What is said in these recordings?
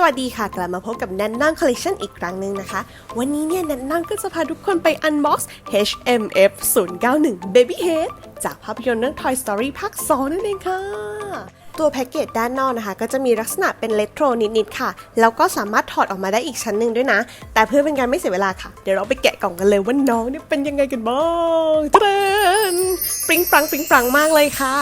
สวัสดีค่ะ กลับมาพบกับแนนนั่งคอลเลคชันอีกครั้งหนึ่งนะคะ วันนี้เนี่ยแนนนั่งก็จะพาทุกคนไป unbox HMF 091 Baby Head จากภาพยนตร์เรื่อง Toy Story ภาค 2 นั่นเองค่ะตัวแพ็กเกจด้านนอกนะคะ ก็จะมีลักษณะเป็นเลโทรนิดๆค่ะ แล้วก็สามารถถอดออกมาได้อีกชั้นหนึ่งด้วยนะ แต่เพื่อเป็นการไม่เสียเวลาค่ะ เดี๋ยวเราไปแกะกล่องกันเลยว่าน้องเนี่ยเป็นยังไงกันบ้างเทรนปริงปรังปริงปรังมากเลยค่ะ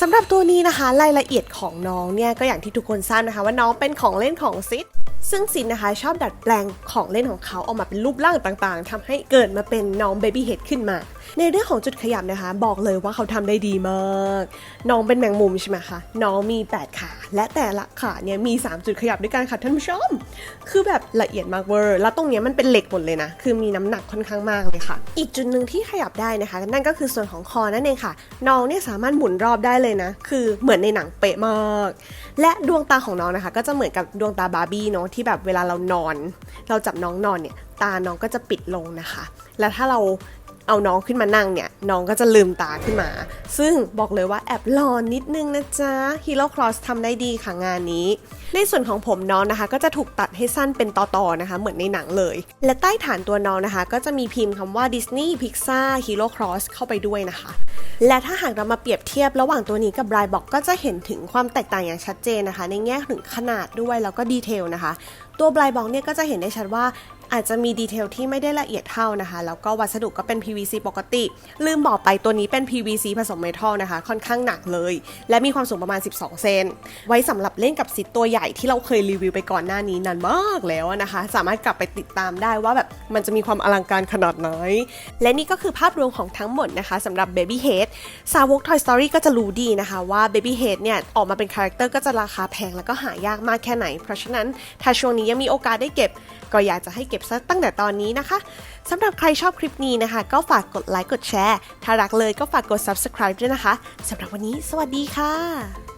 สำหรับตัวนี้นะคะรายละเอียดของน้องเนี่ยก็อย่างที่ทุกคนทราบนะคะ ว่าน้องเป็นของเล่นของซิดซึ่งซินนะคะชอบดัดแปลงของเล่นของเขาออกมาเป็นรูปร่างต่างๆทำให้เกิดมาเป็นน้องเบบี้เฮดขึ้นมา ในเรื่องของจุดขยับนะคะ บอกเลยว่าเขาทำได้ดีมาก น้องเป็นแมงมุมใช่ไหมคะน้องมี 8 ขา และแต่ละขาเนี่ยมี 3 จุดขยับด้วยกันค่ะท่านผู้ชม คือแบบละเอียดมากเวอร์แล้วตรงเนี้ยมันเป็นเหล็กหมดเลยนะ คือมีน้ำหนักค่อนข้างมากเลยค่ะ อีกจุดหนึ่งที่ขยับได้นะคะ นั่นก็คือส่วนของคอนั่นเองค่ะ น้องเนี่ยสามารถหมุนรอบได้เลยนะ คือเหมือนในหนังเป๊ะมาก และดวงตาของน้องนะคะ ก็จะเหมือนกับดวงตาบาร์บี้เนาะที่แบบเวลาเรานอน เราจับน้องนอนเนี่ยตาน้องก็จะปิดลงนะคะ แล้วถ้าเรา เอาน้องขึ้นมานั่งเนี่ยน้องก็จะลืมตาขึ้นมา ซึ่งบอกเลยว่าแอบหลอนนิดนึงนะจ๊ะ Hero Cross ทำได้ดีค่ะงานนี้ ในส่วนของผมน้องนะคะ ก็จะถูกตัดให้สั้นเป็นตอๆนะคะ เหมือนในหนังเลย และใต้ฐานตัวน้องนะคะ ก็จะมีพิมพ์คำว่า Disney Pixar Hero Cross เข้าไปด้วยนะคะ และถ้าหากเรามาเปรียบเทียบระหว่างตัวนี้กับรายบอกก็จะเห็นถึงความแตกต่างอย่างชัดเจนนะคะ ในแง่ถึงขนาดด้วยแล้วก็ดีเทลนะคะตัวบลายบอกเนี่ยก็จะเห็นได้ชัดว่า อาจจะมีดีเทลที่ไม่ได้ละเอียดเท่านะคะ แล้วก็วัสดุก็เป็น PVC ปกติ ลืมบอกไปตัวนี้เป็น PVC ผสมเมทัลนะคะ ค่อนข้างหนักเลย และมีความสูงประมาณ 12 เซน ไว้สำหรับเล่นกับซิทตัวใหญ่ที่เราเคยรีวิวไปก่อนหน้านี้นานมากแล้วนะคะ สามารถกลับไปติดตามได้ว่าแบบมันจะมีความอลังการขนาดไหน และนี่ก็คือภาพรวมของทั้งหมดนะคะสำหรับ Baby Head สาวก Toy Story ก็จะรู้ดีนะคะว่า Baby Head เนี่ยออกมาเป็นคาแรคเตอร์ก็จะราคาแพงแล้วก็หายากมากแค่ไหน เพราะฉะนั้นถ้าช่วงนี้ยังมีโอกาสได้เก็บ ก็อยากจะให้เก็บซะตั้งแต่ตอนนี้นะคะสำหรับใครชอบคลิปนี้นะคะ ก็ฝากกดไลค์กดแชร์ ถ้ารักเลยก็ฝากกด subscribe ด้วยนะคะสำหรับวันนี้ สวัสดีค่ะ